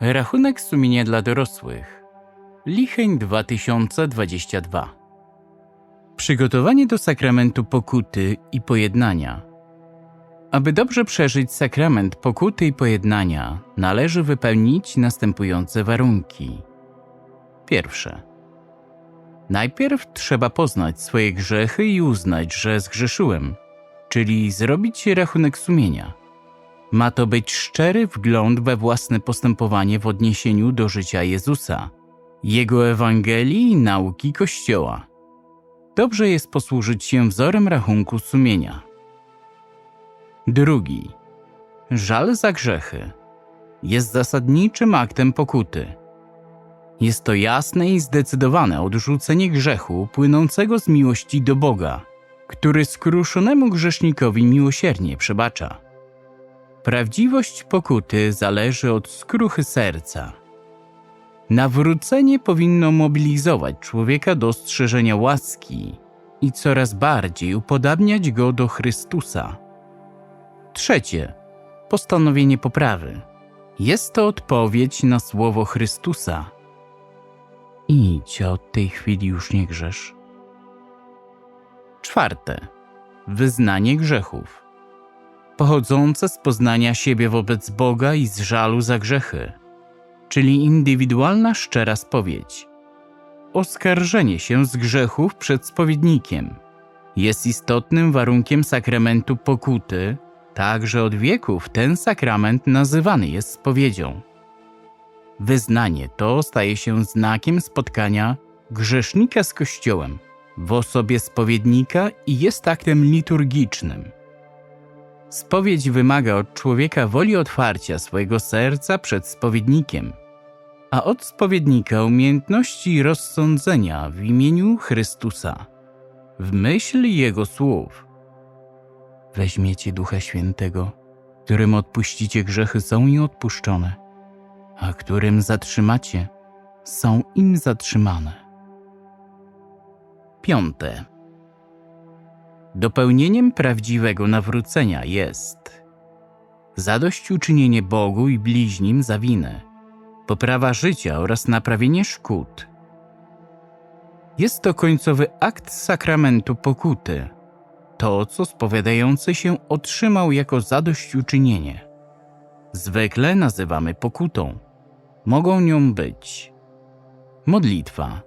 Rachunek sumienia dla dorosłych. Licheń 2022. Przygotowanie do sakramentu pokuty i pojednania. Aby dobrze przeżyć sakrament pokuty i pojednania, należy wypełnić następujące warunki. Pierwsze. Najpierw trzeba poznać swoje grzechy i uznać, że zgrzeszyłem, czyli zrobić rachunek sumienia. Ma to być szczery wgląd we własne postępowanie w odniesieniu do życia Jezusa, Jego Ewangelii i nauki Kościoła. Dobrze jest posłużyć się wzorem rachunku sumienia. Drugi. Żal za grzechy jest zasadniczym aktem pokuty. Jest to jasne i zdecydowane odrzucenie grzechu płynącego z miłości do Boga, który skruszonemu grzesznikowi miłosiernie przebacza. Prawdziwość pokuty zależy od skruchy serca. Nawrócenie powinno mobilizować człowieka do strzeżenia łaski i coraz bardziej upodabniać go do Chrystusa. Trzecie. Postanowienie poprawy. Jest to odpowiedź na słowo Chrystusa. Idź, a od tej chwili już nie grzesz. Czwarte. Wyznanie grzechów pochodzące z poznania siebie wobec Boga i z żalu za grzechy, czyli indywidualna szczera spowiedź. Oskarżenie się z grzechów przed spowiednikiem jest istotnym warunkiem sakramentu pokuty, także od wieków ten sakrament nazywany jest spowiedzią. Wyznanie to staje się znakiem spotkania grzesznika z Kościołem w osobie spowiednika i jest aktem liturgicznym. Spowiedź wymaga od człowieka woli otwarcia swojego serca przed spowiednikiem, a od spowiednika umiejętności rozsądzenia w imieniu Chrystusa, w myśl Jego słów. Weźmiecie Ducha Świętego, którym odpuścicie grzechy są im odpuszczone, a którym zatrzymacie, są im zatrzymane. Piąte. Dopełnieniem prawdziwego nawrócenia jest zadośćuczynienie Bogu i bliźnim za winę, poprawa życia oraz naprawienie szkód. Jest to końcowy akt sakramentu pokuty, to co spowiadający się otrzymał jako zadośćuczynienie. Zwykle nazywamy pokutą. Mogą nią być modlitwa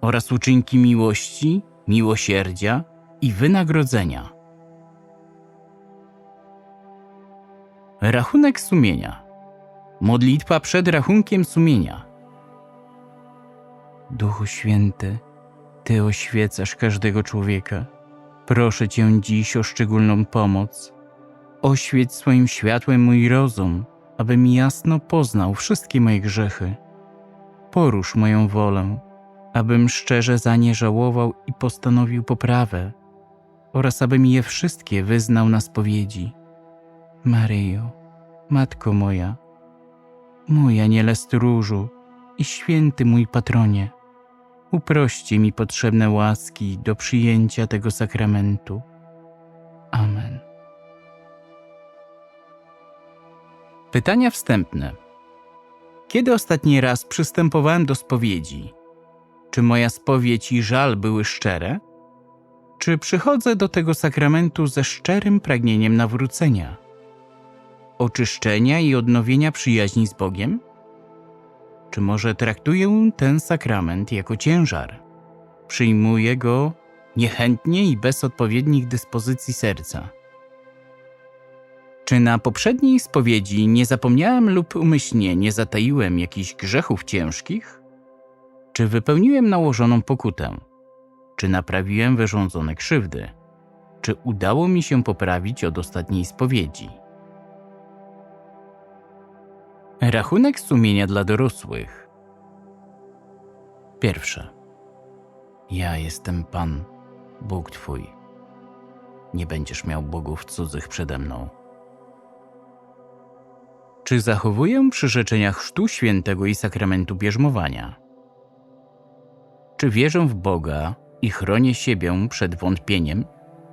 oraz uczynki miłości, miłosierdzia, i wynagrodzenia. Rachunek sumienia. Modlitwa przed rachunkiem sumienia. Duchu Święty, Ty oświecasz każdego człowieka. Proszę Cię dziś o szczególną pomoc. Oświeć swoim światłem mój rozum, abym jasno poznał wszystkie moje grzechy. Porusz moją wolę, abym szczerze za nie żałował i postanowił poprawę oraz abym je wszystkie wyznał na spowiedzi. Maryjo, Matko moja, moja niele stróżu i święty mój patronie, uproście mi potrzebne łaski do przyjęcia tego sakramentu. Amen. Pytania wstępne. Kiedy ostatni raz przystępowałem do spowiedzi? Czy moja spowiedź i żal były szczere? Czy przychodzę do tego sakramentu ze szczerym pragnieniem nawrócenia, oczyszczenia i odnowienia przyjaźni z Bogiem? Czy może traktuję ten sakrament jako ciężar? Przyjmuję go niechętnie i bez odpowiednich dyspozycji serca. Czy na poprzedniej spowiedzi nie zapomniałem lub umyślnie nie zataiłem jakichś grzechów ciężkich? Czy wypełniłem nałożoną pokutę? Czy naprawiłem wyrządzone krzywdy? Czy udało mi się poprawić od ostatniej spowiedzi? Rachunek sumienia dla dorosłych. Pierwsze. Ja jestem Pan, Bóg Twój. Nie będziesz miał bogów cudzych przede mną. Czy zachowuję przyrzeczenia chrztu świętego i sakramentu bierzmowania? Czy wierzę w Boga, i chronię siebie przed wątpieniem,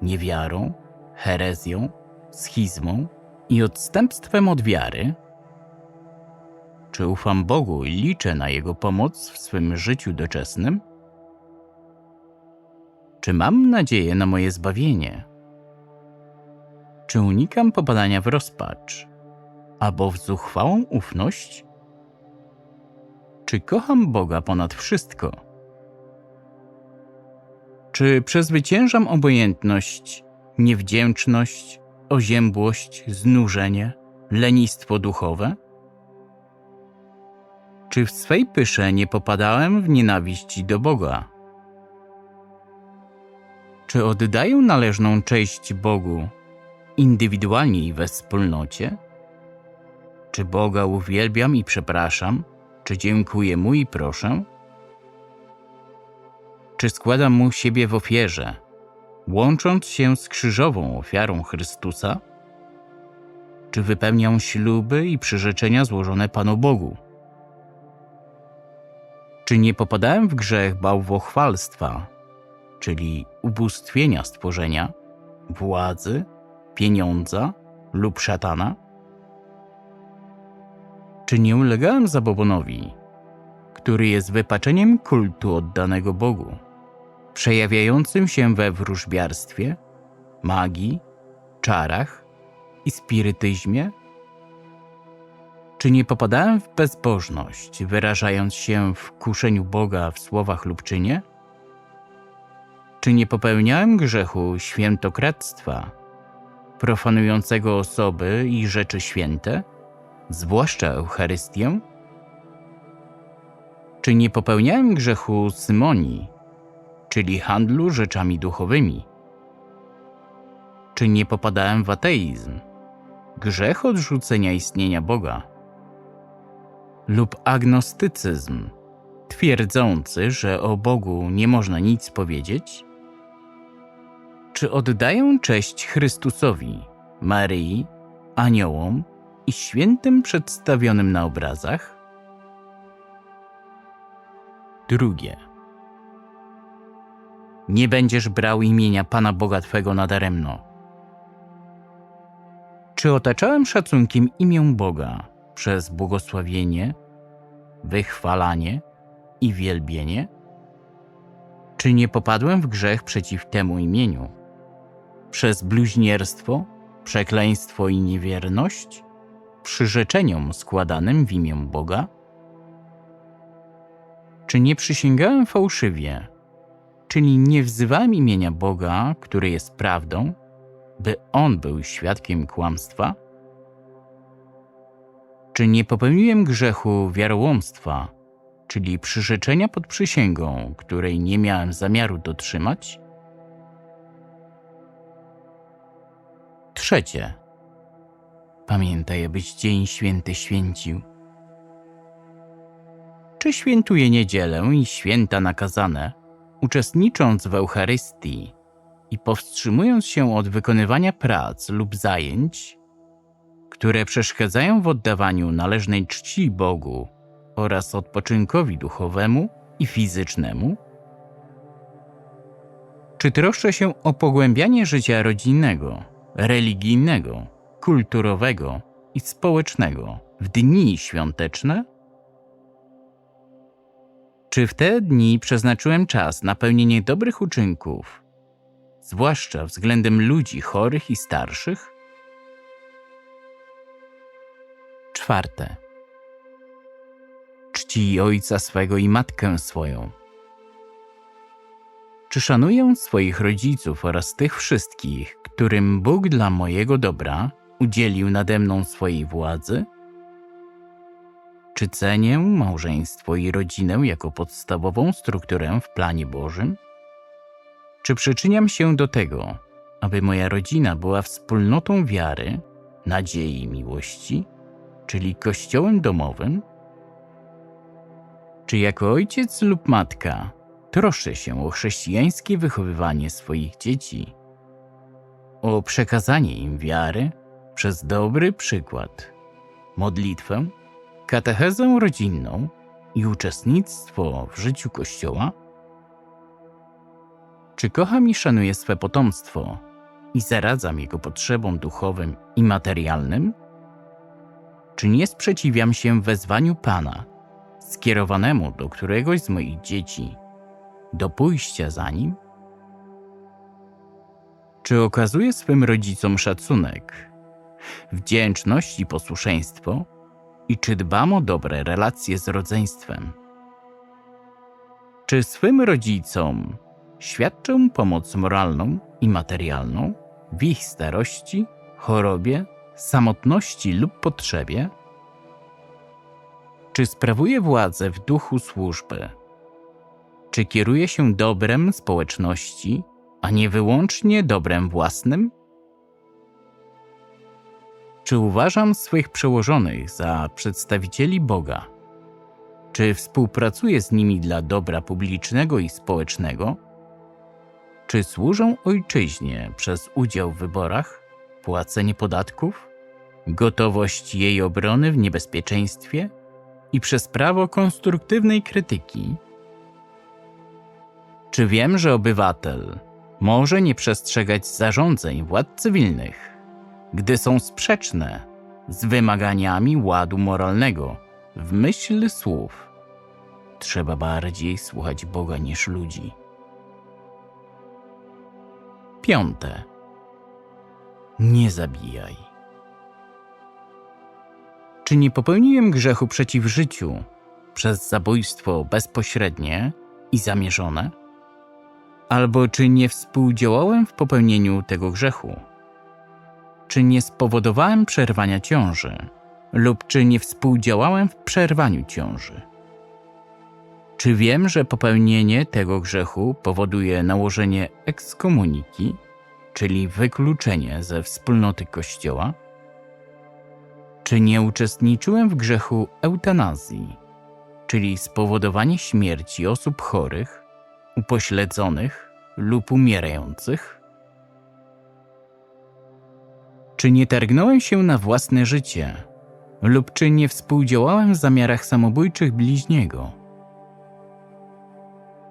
niewiarą, herezją, schizmą i odstępstwem od wiary? Czy ufam Bogu i liczę na Jego pomoc w swym życiu doczesnym? Czy mam nadzieję na moje zbawienie? Czy unikam popadania w rozpacz albo w zuchwałą ufność? Czy kocham Boga ponad wszystko? Czy przezwyciężam obojętność, niewdzięczność, oziębłość, znużenie, lenistwo duchowe? Czy w swej pysze nie popadałem w nienawiść do Boga? Czy oddaję należną cześć Bogu indywidualnie i we wspólnocie? Czy Boga uwielbiam i przepraszam? Czy dziękuję Mu i proszę? Czy składam Mu siebie w ofierze, łącząc się z krzyżową ofiarą Chrystusa? Czy wypełniam śluby i przyrzeczenia złożone Panu Bogu? Czy nie popadałem w grzech bałwochwalstwa, czyli ubóstwienia stworzenia, władzy, pieniądza lub szatana? Czy nie ulegałem zabobonowi, który jest wypaczeniem kultu oddanego Bogu, przejawiającym się we wróżbiarstwie, magii, czarach i spirytyzmie? Czy nie popadałem w bezbożność, wyrażając się w kuszeniu Boga w słowach lub czynie? Czy nie popełniałem grzechu świętokradztwa, profanującego osoby i rzeczy święte, zwłaszcza Eucharystię? Czy nie popełniałem grzechu symonii, czyli handlu rzeczami duchowymi? Czy nie popadałem w ateizm, grzech odrzucenia istnienia Boga? Lub agnostycyzm, twierdzący, że o Bogu nie można nic powiedzieć? Czy oddaję cześć Chrystusowi, Maryi, aniołom i świętym przedstawionym na obrazach? Drugie. Nie będziesz brał imienia Pana Boga Twego nadaremno. Czy otaczałem szacunkiem imię Boga przez błogosławienie, wychwalanie i wielbienie? Czy nie popadłem w grzech przeciw temu imieniu? Przez bluźnierstwo, przekleństwo i niewierność? Przyrzeczeniom składanym w imię Boga? Czy nie przysięgałem fałszywie, czyli nie wzywałem imienia Boga, który jest prawdą, by On był świadkiem kłamstwa? Czy nie popełniłem grzechu wiarołomstwa, czyli przyrzeczenia pod przysięgą, której nie miałem zamiaru dotrzymać? Trzecie. Pamiętaj, abyś dzień święty święcił. Czy świętuje niedzielę i święta nakazane, uczestnicząc w Eucharystii i powstrzymując się od wykonywania prac lub zajęć, które przeszkadzają w oddawaniu należnej czci Bogu oraz odpoczynkowi duchowemu i fizycznemu? Czy troszczę się o pogłębianie życia rodzinnego, religijnego, kulturowego i społecznego w dni świąteczne? Czy w te dni przeznaczyłem czas na pełnienie dobrych uczynków, zwłaszcza względem ludzi chorych i starszych? Czwarte. Czci ojca swego i matkę swoją. Czy szanuję swoich rodziców oraz tych wszystkich, którym Bóg dla mojego dobra udzielił nade mną swojej władzy? Czy cenię małżeństwo i rodzinę jako podstawową strukturę w planie Bożym? Czy przyczyniam się do tego, aby moja rodzina była wspólnotą wiary, nadziei i miłości, czyli kościołem domowym? Czy jako ojciec lub matka troszczę się o chrześcijańskie wychowywanie swoich dzieci, o przekazanie im wiary przez dobry przykład, modlitwę, katechezę rodzinną i uczestnictwo w życiu Kościoła? Czy kocham i szanuję swe potomstwo i zaradzam jego potrzebom duchowym i materialnym? Czy nie sprzeciwiam się wezwaniu Pana, skierowanemu do któregoś z moich dzieci, do pójścia za nim? Czy okazuję swym rodzicom szacunek, wdzięczność i posłuszeństwo? I czy dbam o dobre relacje z rodzeństwem? Czy swym rodzicom świadczę pomoc moralną i materialną w ich starości, chorobie, samotności lub potrzebie? Czy sprawuję władzę w duchu służby? Czy kieruję się dobrem społeczności, a nie wyłącznie dobrem własnym? Czy uważam swych przełożonych za przedstawicieli Boga? Czy współpracuję z nimi dla dobra publicznego i społecznego? Czy służą ojczyźnie przez udział w wyborach, płacenie podatków, gotowość jej obrony w niebezpieczeństwie i przez prawo konstruktywnej krytyki? Czy wiem, że obywatel może nie przestrzegać zarządzeń władz cywilnych, gdy są sprzeczne z wymaganiami ładu moralnego w myśl słów? Trzeba bardziej słuchać Boga niż ludzi. Piąte. Nie zabijaj. Czy nie popełniłem grzechu przeciw życiu przez zabójstwo bezpośrednie i zamierzone? Albo czy nie współdziałałem w popełnieniu tego grzechu? Czy nie spowodowałem przerwania ciąży? Lub czy nie współdziałałem w przerwaniu ciąży? Czy wiem, że popełnienie tego grzechu powoduje nałożenie ekskomuniki, czyli wykluczenie ze wspólnoty Kościoła? Czy nie uczestniczyłem w grzechu eutanazji, czyli spowodowanie śmierci osób chorych, upośledzonych lub umierających? Czy nie targnąłem się na własne życie, lub czy nie współdziałałem w zamiarach samobójczych bliźniego?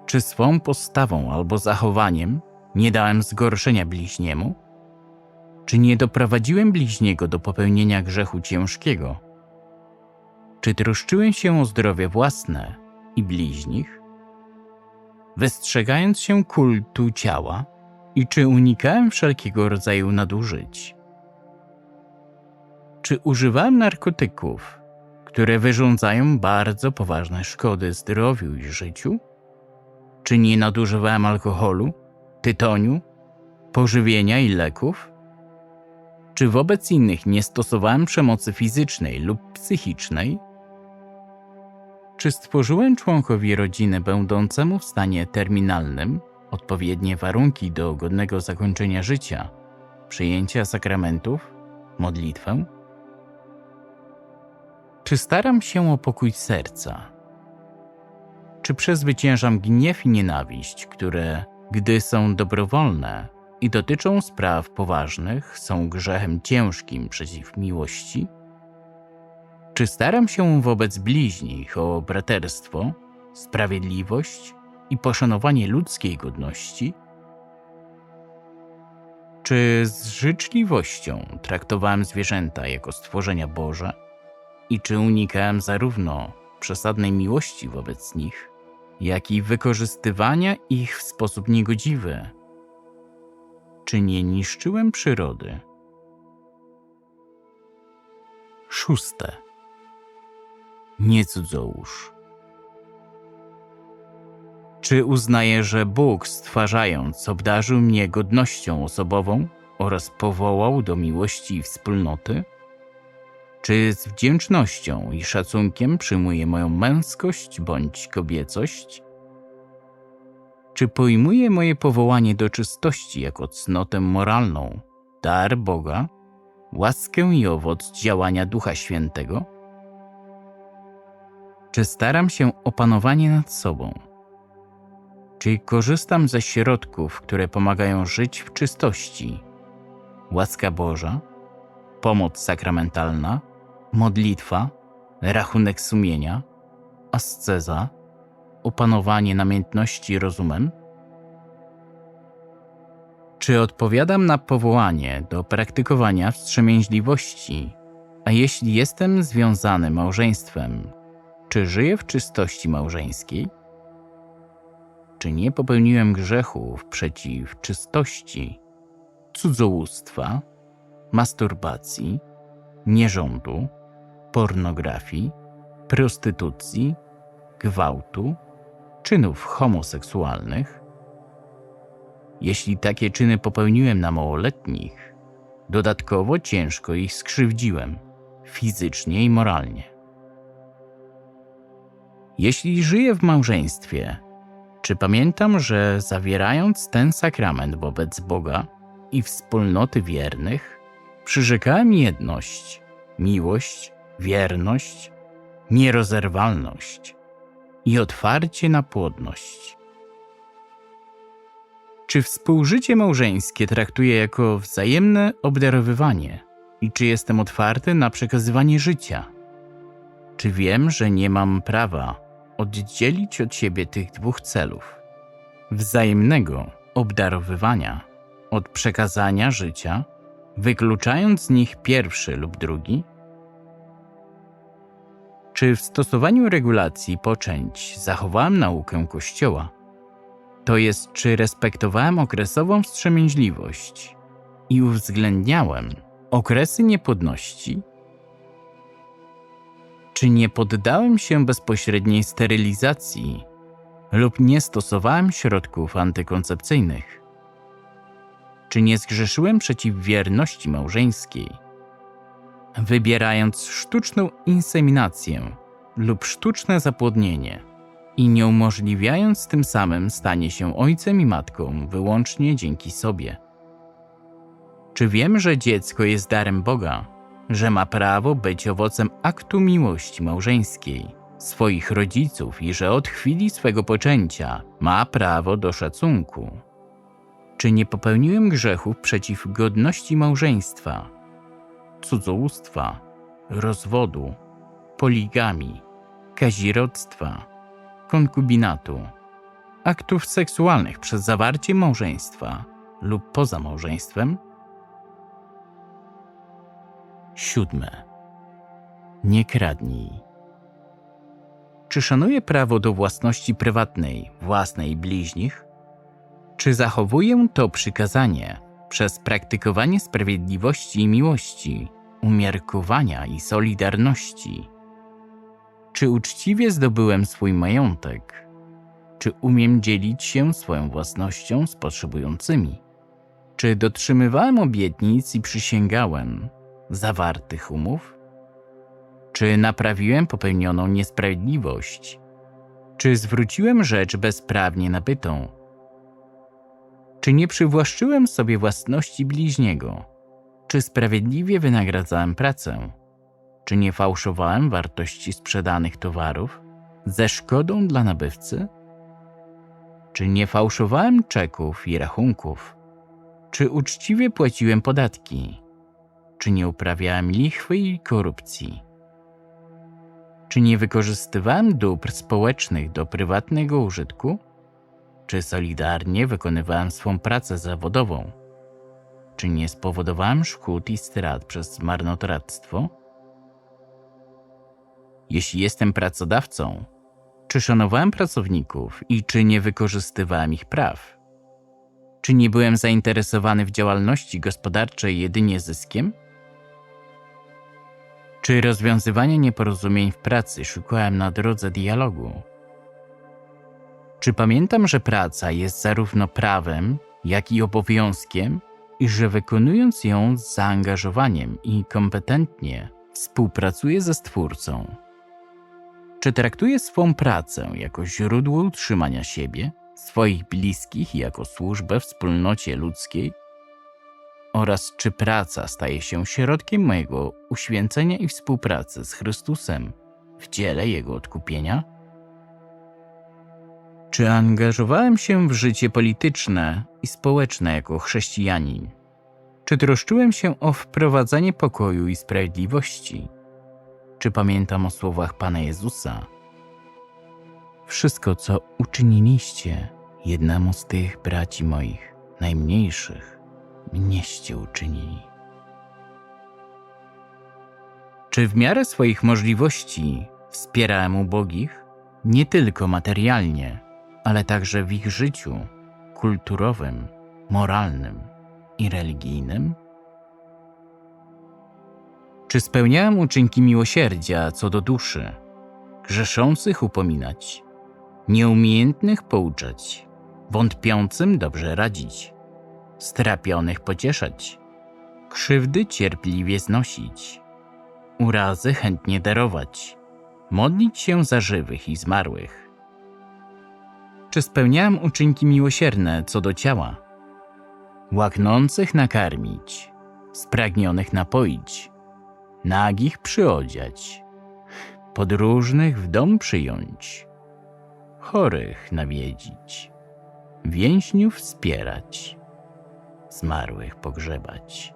Czy swą postawą albo zachowaniem nie dałem zgorszenia bliźniemu? Czy nie doprowadziłem bliźniego do popełnienia grzechu ciężkiego? Czy troszczyłem się o zdrowie własne i bliźnich? Wystrzegając się kultu ciała i czy unikałem wszelkiego rodzaju nadużyć? Czy używałem narkotyków, które wyrządzają bardzo poważne szkody zdrowiu i życiu? Czy nie nadużywałem alkoholu, tytoniu, pożywienia i leków? Czy wobec innych nie stosowałem przemocy fizycznej lub psychicznej? Czy stworzyłem członkowi rodziny będącemu w stanie terminalnym odpowiednie warunki do godnego zakończenia życia, przyjęcia sakramentów, modlitwę? Czy staram się o pokój serca? Czy przezwyciężam gniew i nienawiść, które, gdy są dobrowolne i dotyczą spraw poważnych, są grzechem ciężkim przeciw miłości? Czy staram się wobec bliźnich o braterstwo, sprawiedliwość i poszanowanie ludzkiej godności? Czy z życzliwością traktowałem zwierzęta jako stworzenia Boże? I czy unikałem zarówno przesadnej miłości wobec nich, jak i wykorzystywania ich w sposób niegodziwy? Czy nie niszczyłem przyrody? Szóste. Nie cudzołóż. Czy uznaję, że Bóg stwarzając obdarzył mnie godnością osobową oraz powołał do miłości i wspólnoty? Czy z wdzięcznością i szacunkiem przyjmuję moją męskość bądź kobiecość? Czy pojmuję moje powołanie do czystości jako cnotę moralną, dar Boga, łaskę i owoc działania Ducha Świętego? Czy staram się o panowanie nad sobą? Czy korzystam ze środków, które pomagają żyć w czystości? Łaska Boża, pomoc sakramentalna, modlitwa, rachunek sumienia, asceza, opanowanie namiętności rozumem? Czy odpowiadam na powołanie do praktykowania wstrzemięźliwości, A jeśli jestem związany małżeństwem, czy żyję w czystości małżeńskiej? Czy nie popełniłem grzechów przeciw czystości, cudzołóstwa, masturbacji, nierządu, pornografii, prostytucji, gwałtu, czynów homoseksualnych? Jeśli takie czyny popełniłem na małoletnich, dodatkowo ciężko ich skrzywdziłem, fizycznie i moralnie. Jeśli żyję w małżeństwie, czy pamiętam, że zawierając ten sakrament wobec Boga i wspólnoty wiernych, przyrzekałem jedność, miłość, wierność, nierozerwalność i otwarcie na płodność? Czy współżycie małżeńskie traktuję jako wzajemne obdarowywanie i czy jestem otwarty na przekazywanie życia? Czy wiem, że nie mam prawa oddzielić od siebie tych dwóch celów wzajemnego obdarowywania od przekazania życia, wykluczając z nich pierwszy lub drugi? Czy w stosowaniu regulacji poczęć zachowałem naukę Kościoła? To jest, czy respektowałem okresową wstrzemięźliwość i uwzględniałem okresy niepłodności? Czy nie poddałem się bezpośredniej sterylizacji lub nie stosowałem środków antykoncepcyjnych? Czy nie zgrzeszyłem przeciw wierności małżeńskiej, wybierając sztuczną inseminację lub sztuczne zapłodnienie i nie umożliwiając tym samym stanie się ojcem i matką wyłącznie dzięki sobie? Czy wiem, że dziecko jest darem Boga? że ma prawo być owocem aktu miłości małżeńskiej swoich rodziców i że od chwili swego poczęcia ma prawo do szacunku. Czy nie popełniłem grzechów przeciw godności małżeństwa, cudzołóstwa, rozwodu, poligami, kazirodztwa, konkubinatu, aktów seksualnych przez zawarcie małżeństwa lub poza małżeństwem? Siódme. Nie kradnij. Czy szanuję prawo do własności prywatnej, własnej bliźnich? Czy zachowuję to przykazanie przez praktykowanie sprawiedliwości i miłości, umiarkowania i solidarności? Czy uczciwie zdobyłem swój majątek? Czy umiem dzielić się swoją własnością z potrzebującymi? Czy dotrzymywałem obietnic i przysięgałem, zawartych umów? Czy naprawiłem popełnioną niesprawiedliwość? Czy zwróciłem rzecz bezprawnie nabytą? Czy nie przywłaszczyłem sobie własności bliźniego? Czy sprawiedliwie wynagradzałem pracę? Czy nie fałszowałem wartości sprzedanych towarów ze szkodą dla nabywcy? Czy nie fałszowałem czeków i rachunków? Czy uczciwie płaciłem podatki? Czy nie uprawiałem lichwy i korupcji? Czy nie wykorzystywałem dóbr społecznych do prywatnego użytku? Czy solidarnie wykonywałem swą pracę zawodową? Czy nie spowodowałem szkód i strat przez marnotrawstwo? Jeśli jestem pracodawcą, czy szanowałem pracowników i czy nie wykorzystywałem ich praw? Czy nie byłem zainteresowany w działalności gospodarczej jedynie zyskiem? Czy rozwiązywania nieporozumień w pracy szukałem na drodze dialogu? Czy pamiętam, że praca jest zarówno prawem, jak i obowiązkiem i że wykonując ją z zaangażowaniem i kompetentnie współpracuję ze Stwórcą? Czy traktuję swą pracę jako źródło utrzymania siebie, swoich bliskich i jako służbę wspólnocie ludzkiej oraz czy praca staje się środkiem mojego uświęcenia i współpracy z Chrystusem w dziele Jego odkupienia? Czy angażowałem się w życie polityczne i społeczne jako chrześcijanin? Czy troszczyłem się o wprowadzanie pokoju i sprawiedliwości? Czy pamiętam o słowach Pana Jezusa? Wszystko, co uczyniliście jednemu z tych braci moich najmniejszych, mnieście uczynili. Czy w miarę swoich możliwości wspierałem ubogich? Nie tylko materialnie, ale także w ich życiu kulturowym, moralnym i religijnym? Czy spełniałem uczynki miłosierdzia co do duszy, grzeszących upominać, nieumiejętnych pouczać, wątpiącym dobrze radzić, strapionych pocieszać, krzywdy cierpliwie znosić, urazy chętnie darować, modlić się za żywych i zmarłych? Czy spełniałem uczynki miłosierne co do ciała, łaknących nakarmić, spragnionych napoić, nagich przyodziać, podróżnych w dom przyjąć, chorych nawiedzić, więźniów wspierać, zmarłych pogrzebać.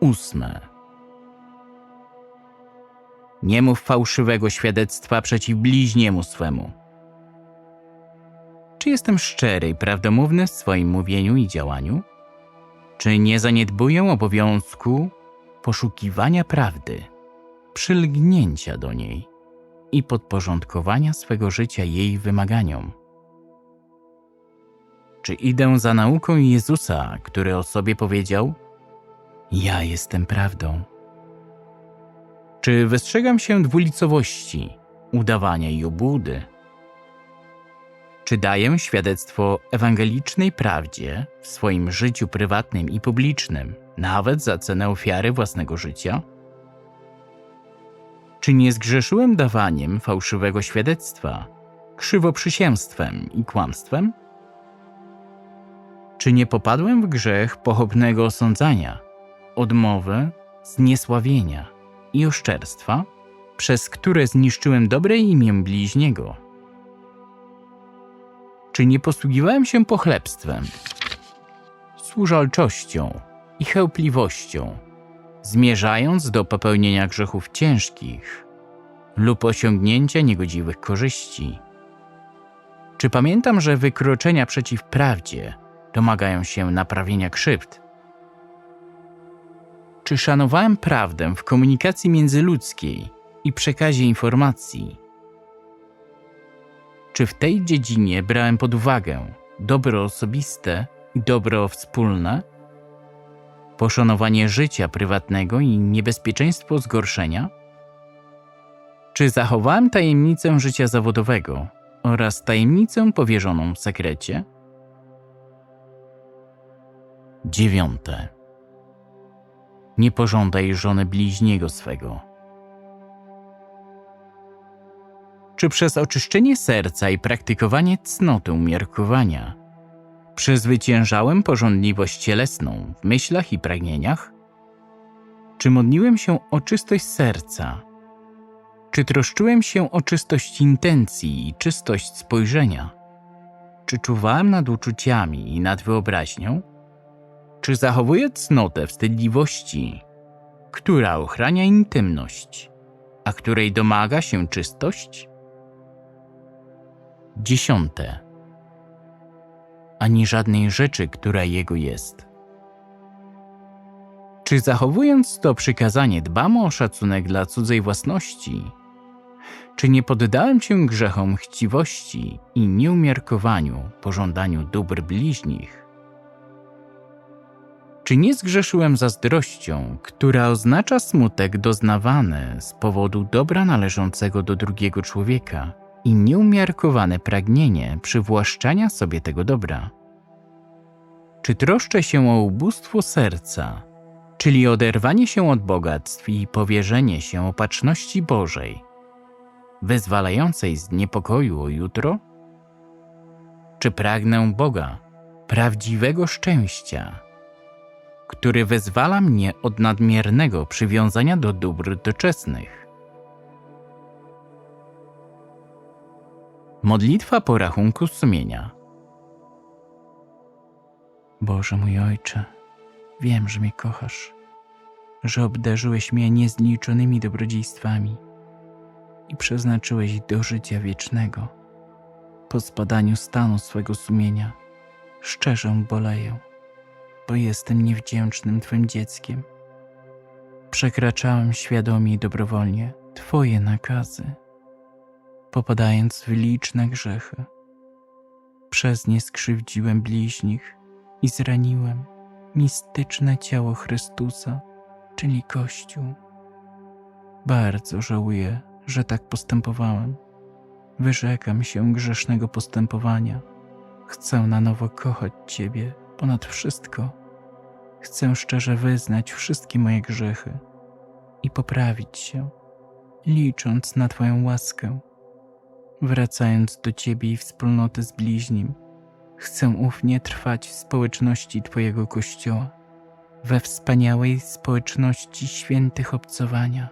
Ósme. Nie mów fałszywego świadectwa przeciw bliźniemu swemu. Czy jestem szczery i prawdomówny w swoim mówieniu i działaniu? Czy nie zaniedbuję obowiązku poszukiwania prawdy, przylgnięcia do niej i podporządkowania swego życia jej wymaganiom? Czy idę za nauką Jezusa, który o sobie powiedział: Ja jestem prawdą? Czy wystrzegam się dwulicowości, udawania i obłudy? Czy daję świadectwo ewangelicznej prawdzie w swoim życiu prywatnym i publicznym, nawet za cenę ofiary własnego życia? Czy nie zgrzeszyłem dawaniem fałszywego świadectwa, krzywoprzysięstwem i kłamstwem? Czy nie popadłem w grzech pochopnego osądzania, odmowy, zniesławienia i oszczerstwa, przez które zniszczyłem dobre imię bliźniego? Czy nie posługiwałem się pochlebstwem, służalczością i chełpliwością, zmierzając do popełnienia grzechów ciężkich lub osiągnięcia niegodziwych korzyści? Czy pamiętam, że wykroczenia przeciw prawdzie domagają się naprawienia krzywd? Czy szanowałem prawdę w komunikacji międzyludzkiej i przekazie informacji? Czy w tej dziedzinie brałem pod uwagę dobro osobiste i dobro wspólne? Poszanowanie życia prywatnego i niebezpieczeństwo zgorszenia? Czy zachowałem tajemnicę życia zawodowego oraz tajemnicę powierzoną w sekrecie? Dziewiąte. Nie pożądaj żony bliźniego swego. Czy przez oczyszczenie serca i praktykowanie cnoty umiarkowania przezwyciężałem porządliwość cielesną w myślach i pragnieniach? Czy modliłem się o czystość serca? Czy troszczyłem się o czystość intencji i czystość spojrzenia? Czy czuwałem nad uczuciami i nad wyobraźnią? Czy zachowuję cnotę wstydliwości, która ochrania intymność, a której domaga się czystość? Dziesiąte. Ani żadnej rzeczy, która jego jest. Czy zachowując to przykazanie dbam o szacunek dla cudzej własności? Czy nie poddałem się grzechom chciwości i nieumiarkowaniu pożądaniu dóbr bliźnich? Czy nie zgrzeszyłem zazdrością, która oznacza smutek doznawany z powodu dobra należącego do drugiego człowieka i nieumiarkowane pragnienie przywłaszczania sobie tego dobra? Czy troszczę się o ubóstwo serca, czyli oderwanie się od bogactw i powierzenie się opatrzności Bożej, wyzwalającej z niepokoju o jutro? Czy pragnę Boga, prawdziwego szczęścia, który wyzwala mnie od nadmiernego przywiązania do dóbr doczesnych? Modlitwa po rachunku sumienia. Boże mój Ojcze, wiem, że mnie kochasz, że obdarzyłeś mnie niezliczonymi dobrodziejstwami i przeznaczyłeś do życia wiecznego. Po zbadaniu stanu swego sumienia szczerze boleję, bo jestem niewdzięcznym Twym dzieckiem. Przekraczałem świadomie i dobrowolnie Twoje nakazy, popadając w liczne grzechy. Przez nie skrzywdziłem bliźnich i zraniłem mistyczne ciało Chrystusa, czyli Kościół. Bardzo żałuję, że tak postępowałem. Wyrzekam się grzesznego postępowania. Chcę na nowo kochać Ciebie ponad wszystko. Chcę szczerze wyznać wszystkie moje grzechy i poprawić się, licząc na Twoją łaskę. Wracając do Ciebie i wspólnoty z bliźnim, chcę ufnie trwać w społeczności Twojego Kościoła, we wspaniałej społeczności świętych obcowania.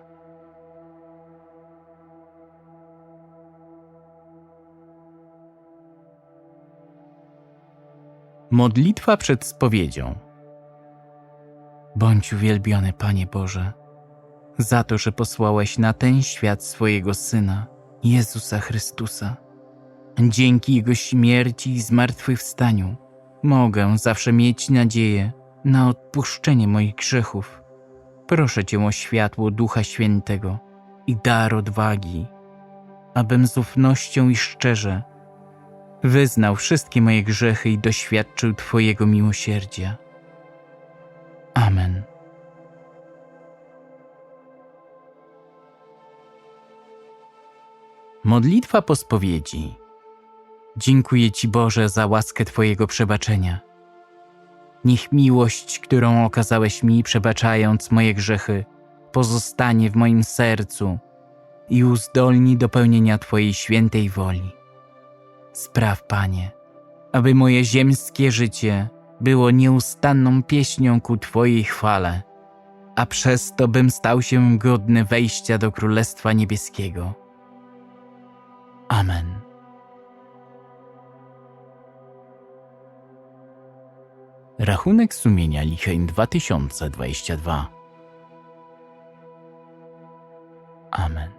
Modlitwa przed spowiedzią. Bądź uwielbiony, Panie Boże, za to, że posłałeś na ten świat swojego Syna, Jezusa Chrystusa. Dzięki Jego śmierci i zmartwychwstaniu mogę zawsze mieć nadzieję na odpuszczenie moich grzechów. Proszę Cię o światło Ducha Świętego i dar odwagi, abym z ufnością i szczerze wyznał wszystkie moje grzechy i doświadczył Twojego miłosierdzia. Amen. Modlitwa po spowiedzi. Dziękuję Ci Boże za łaskę Twojego przebaczenia. Niech miłość, którą okazałeś mi, przebaczając moje grzechy, pozostanie w moim sercu i uzdolni do pełnienia Twojej świętej woli. Spraw, Panie, aby moje ziemskie życie było nieustanną pieśnią ku Twojej chwale, a przez to bym stał się godny wejścia do Królestwa Niebieskiego. Amen. Rachunek sumienia Licheń 2022. Amen.